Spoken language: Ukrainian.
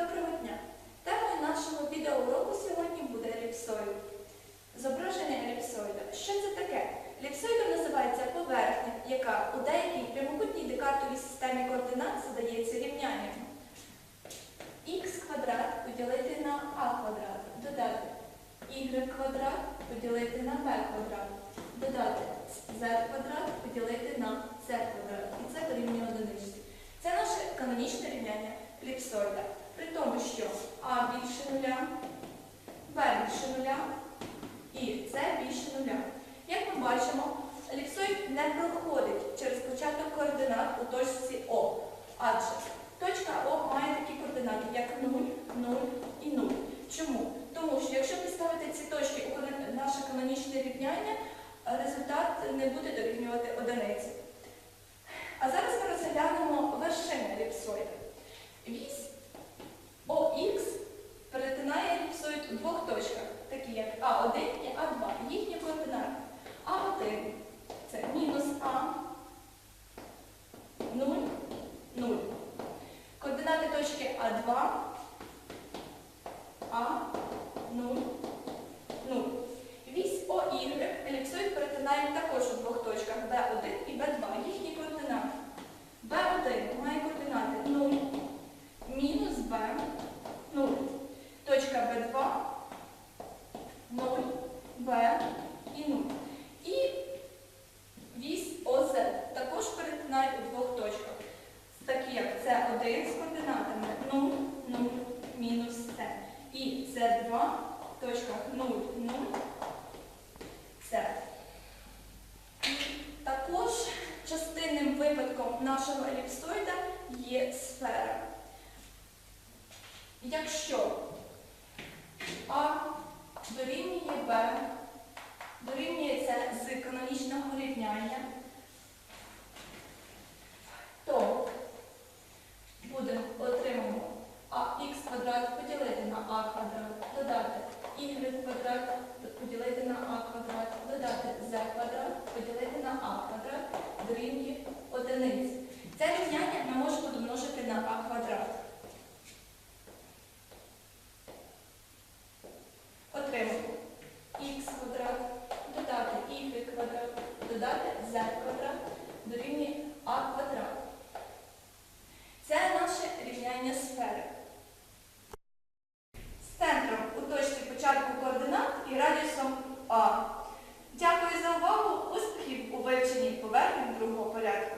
Доброго дня! Темою нашого відеоуроку сьогодні буде еліпсоїд. Зображення еліпсоїда. Що це таке? Еліпсоїдом називається поверхня, яка у деякій прямокутній декартовій системі координат задається рівнянням. х квадрат поділити на а квадрат, додати y квадрат поділити на b квадрат, додати z квадрат поділити на c квадрат. І це дорівнює одиниці. Це наше канонічне рівняння еліпсоїда. При тому, що а більше нуля, b більше нуля і c більше нуля. Як ми бачимо, еліпсоїд не проходить через початок координат у точці О, адже точка О має такі координати, як 0, 0 і 0. Чому? Тому що якщо поставити ці точки у наше канонічне рівняння, результат не буде дорівнювати одиниці. А зараз ми розглянемо вершини еліпсоїда. Вісь ОХ перетинає еліпсоїд у двох точках, такі як А1 і А2. Їхні координати. А1 це мінус А, 0, 0. Координати точки А2, А, 0, 0. Вісь ОY еліпсоїд перетинає також у двох точках Б1 і Б2. Їхні координати. Б1 має координати 0, мінус Б, 0. Точка Б2, 0, Б і 0. І вісь ОЗ також перетинає у двох точках, такі як С1 з координатами 0, 0, мінус С. І С2 в точках 0, 0, С. Також частинним випадком нашого еліпсоїда є сфера. Якщо А дорівнює Б, дорівнює це з канонічного рівняння, то будемо отримаємо ах квадрат поділити на а квадрат, додати y квадрат поділити на а квадрат, додати z квадрат поділити на а квадрат дорівнює одиниці. Це рівняння ми можемо домножити на а квадрат. вивченні поверхні другого порядку?